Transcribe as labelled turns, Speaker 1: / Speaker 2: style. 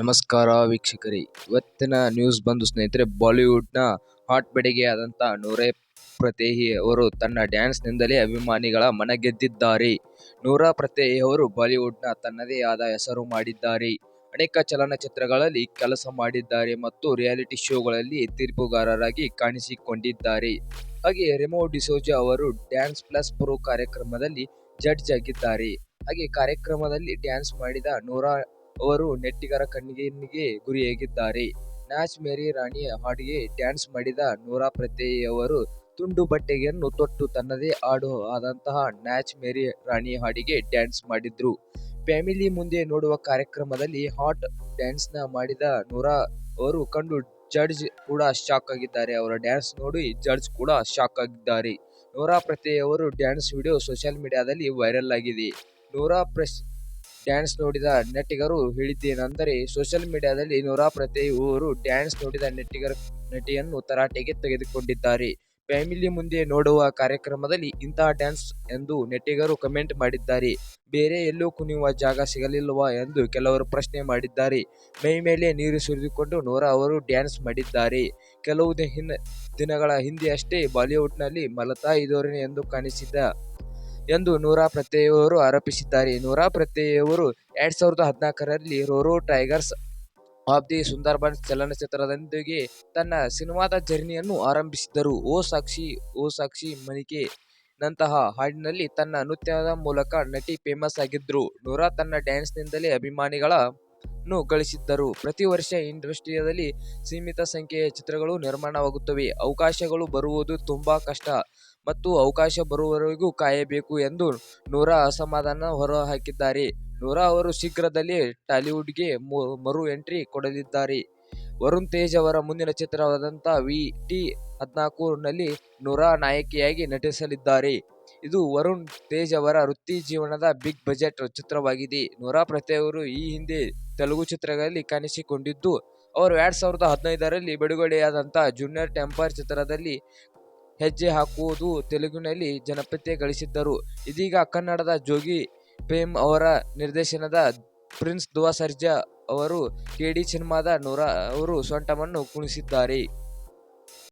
Speaker 1: ನಮಸ್ಕಾರ ವೀಕ್ಷಕರಿ. ಇವತ್ತಿನ ನ್ಯೂಸ್ ಬಂದು ಸ್ನೇಹಿತರೆ, ಬಾಲಿವುಡ್ನ ಹಾಟ್ ಬೆಡಗಿಯಾದಂಥ ನೂರೇ ಪ್ರತೇಹಿ ಅವರು ತನ್ನ ಡ್ಯಾನ್ಸ್ನಿಂದಲೇ ಅಭಿಮಾನಿಗಳ ಮನ ಗೆದ್ದಿದ್ದಾರೆ ನೂರಾ ಪ್ರತೇಹಿ ಅವರು ಬಾಲಿವುಡ್ನ ತನ್ನದೇ ಆದ ಹೆಸರು ಮಾಡಿದ್ದಾರೆ. ಅನೇಕ ಚಲನಚಿತ್ರಗಳಲ್ಲಿ ಕೆಲಸ ಮಾಡಿದ್ದಾರೆ ಮತ್ತು ರಿಯಾಲಿಟಿ ಶೋಗಳಲ್ಲಿ ತೀರ್ಪುಗಾರರಾಗಿ ಕಾಣಿಸಿಕೊಂಡಿದ್ದಾರೆ. ಹಾಗೆ ರೆಮೋ ಡಿಸೋಜಾ ಅವರು ಡ್ಯಾನ್ಸ್ ಪ್ಲಸ್ ಪ್ರೋ ಕಾರ್ಯಕ್ರಮದಲ್ಲಿ ಜಡ್ಜ್ ಆಗಿದ್ದಾರೆ. ಹಾಗೆ ಕಾರ್ಯಕ್ರಮದಲ್ಲಿ ಡ್ಯಾನ್ಸ್ ಮಾಡಿದ ನೂರಾ ಅವರು ನೆಟ್ಟಿಗರ ಕಣ್ಣಿಗೆ ಗುರಿಯಾಗಿದ್ದಾರೆ ನ್ಯಾಚ್ ಮೇರಿ ರಾಣಿ ಹಾಡಿಗೆ ಡ್ಯಾನ್ಸ್ ಮಾಡಿದ ನೂರಾ ಪ್ರತ್ಯಯವರು ತುಂಡು ಬಟ್ಟೆಯನ್ನು ತೊಟ್ಟು ತನ್ನದೇ ಹಾಡು ಆದಂತಹ ನ್ಯಾಚ್ ಮೇರಿ ರಾಣಿ ಹಾಡಿಗೆ ಡ್ಯಾನ್ಸ್ ಮಾಡಿದ್ರು. ಫ್ಯಾಮಿಲಿ ಮುಂದೆ ನೋಡುವ ಕಾರ್ಯಕ್ರಮದಲ್ಲಿ ಹಾಟ್ ಡ್ಯಾನ್ಸ್ನ ಮಾಡಿದ ನೂರಾ ಅವರು ಕಂಡು ಜಡ್ಜ್ ಕೂಡ ಶಾಕ್ ಆಗಿದ್ದಾರೆ. ಅವರ ಡ್ಯಾನ್ಸ್ ನೋಡಿ ಜಡ್ಜ್ ಕೂಡ ಶಾಕ್ ಆಗಿದ್ದಾರೆ. ನೂರಾ ಪ್ರತಿಯವರು ಡ್ಯಾನ್ಸ್ ವಿಡಿಯೋ ಸೋಷಿಯಲ್ ಮೀಡಿಯಾದಲ್ಲಿ ವೈರಲ್ ಆಗಿದೆ. ನೂರಾ ಡ್ಯಾನ್ಸ್ ನೋಡಿದ ನಟಿಗರು ಹೇಳಿದ್ದೇನೆಂದರೆ, ಸೋಷಿಯಲ್ ಮೀಡಿಯಾದಲ್ಲಿ ನೂರಾ ಪ್ರತಿ ಊರು ಡ್ಯಾನ್ಸ್ ನೋಡಿದ ನಟಿಯನ್ನು ತರಾಟೆಗೆ ತೆಗೆದುಕೊಂಡಿದ್ದಾರೆ. ಫ್ಯಾಮಿಲಿ ಮುಂದೆ ನೋಡುವ ಕಾರ್ಯಕ್ರಮದಲ್ಲಿ ಇಂತಹ ಡ್ಯಾನ್ಸ್ ಎಂದು ನಟಿಗರು ಕಮೆಂಟ್ ಮಾಡಿದ್ದಾರೆ. ಬೇರೆ ಎಲ್ಲೂ ಕುಣಿಯುವ ಜಾಗ ಸಿಗಲಿಲ್ಲವಾ ಎಂದು ಕೆಲವರು ಪ್ರಶ್ನೆ ಮಾಡಿದ್ದಾರೆ. ಮೈ ಮೇಲೆ ನೀರು ಸುರಿದುಕೊಂಡು ನೂರಾ ಅವರು ಡ್ಯಾನ್ಸ್ ಮಾಡಿದ್ದಾರೆ. ಕೆಲವು ದಿನ ದಿನಗಳ ಹಿಂದೆ ಅಷ್ಟೇ ಬಾಲಿವುಡ್ನಲ್ಲಿ ಮಲತಾ ಧೋರಣೆ ಎಂದು ಕಾಣಿಸಿದ್ದ ಎಂದು ನೂರಾ ಪ್ರತ್ಯಯವರು ಆರೋಪಿಸಿದ್ದಾರೆ. ನೂರಾ ಪ್ರತ್ಯಯವರು ಎರಡ್ ಸಾವಿರದ ಹದಿನಾಲ್ಕರಲ್ಲಿ roar tigers of the Sundarbans ಚಲನಚಿತ್ರದೊಂದಿಗೆ ತನ್ನ ಸಿನಿಮಾದ ಜರ್ನಿಯನ್ನು ಆರಂಭಿಸಿದ್ದರು. ಓ ಸಾಕ್ಷಿ ಓ ಸಾಕ್ಷಿ ಮನಿಕೆ ನಂತಹ ಹಾಡಿನಲ್ಲಿ ತನ್ನ ನೃತ್ಯದ ಮೂಲಕ ನಟಿ ಫೇಮಸ್ ಆಗಿದ್ದರು. ನೂರಾ ತನ್ನ ಡ್ಯಾನ್ಸ್ನಿಂದಲೇ ಅಭಿಮಾನಿಗಳನ್ನು ಗಳಿಸಿದ್ದರು. ಪ್ರತಿ ವರ್ಷ ಇಂಡಸ್ಟ್ರಿಯಲ್ಲಿ ಸೀಮಿತ ಸಂಖ್ಯೆಯ ಚಿತ್ರಗಳು ನಿರ್ಮಾಣವಾಗುತ್ತವೆ. ಅವಕಾಶಗಳು ಬರುವುದು ತುಂಬಾ ಕಷ್ಟ ಮತ್ತು ಅವಕಾಶ ಬರುವವರೆಗೂ ಕಾಯಬೇಕು ಎಂದು ನೂರಾ ಅಸಮಾಧಾನ ಹೊರಹಾಕಿದ್ದಾರೆ. ನೂರಾ ಅವರು ಶೀಘ್ರದಲ್ಲೇ ಟಾಲಿವುಡ್ಗೆ ಮರು ಎಂಟ್ರಿ ಕೊಡಲಿದ್ದಾರೆ. ವರುಣ್ ತೇಜ್ ಅವರ ಮುಂದಿನ ಚಿತ್ರವಾದಂಥ ವಿ ಟಿ ಹದಿನಾಲ್ಕು ನಲ್ಲಿ ನೂರಾ ನಾಯಕಿಯಾಗಿ ನಟಿಸಲಿದ್ದಾರೆ. ಇದು ವರುಣ್ ತೇಜ್ ಅವರ ವೃತ್ತಿ ಜೀವನದ ಬಿಗ್ ಬಜೆಟ್ ಚಿತ್ರವಾಗಿದೆ. ನೂರಾ ಪ್ರತಿ ಅವರು ಈ ಹಿಂದೆ ತೆಲುಗು ಚಿತ್ರಗಳಲ್ಲಿ ಕಾಣಿಸಿಕೊಂಡಿದ್ದು, ಅವರು ಎರಡ್ ಸಾವಿರದ ಹದಿನೈದರಲ್ಲಿ ಬಿಡುಗಡೆಯಾದಂಥ ಜೂನಿಯರ್ ಟೆಂಪರ್ ಚಿತ್ರದಲ್ಲಿ ಹೆಜ್ಜೆ ಹಾಕುವುದು ತೆಲುಗಿನಲ್ಲಿ ಜನಪ್ರಿಯತೆ ಗಳಿಸಿದ್ದರು. ಇದೀಗ ಕನ್ನಡದ ಜೋಗಿ ಪ್ರೇಮ್ ಅವರ ನಿರ್ದೇಶನದ ಪ್ರಿನ್ಸ್ ದುವಾ ಸರ್ಜಾ ಅವರು ಕೆಡಿ ಸಿನಿಮಾದ ನೂರ ಅವರು ಸೊಂಟವನ್ನು ಕುಣಿಸಿದ್ದಾರೆ.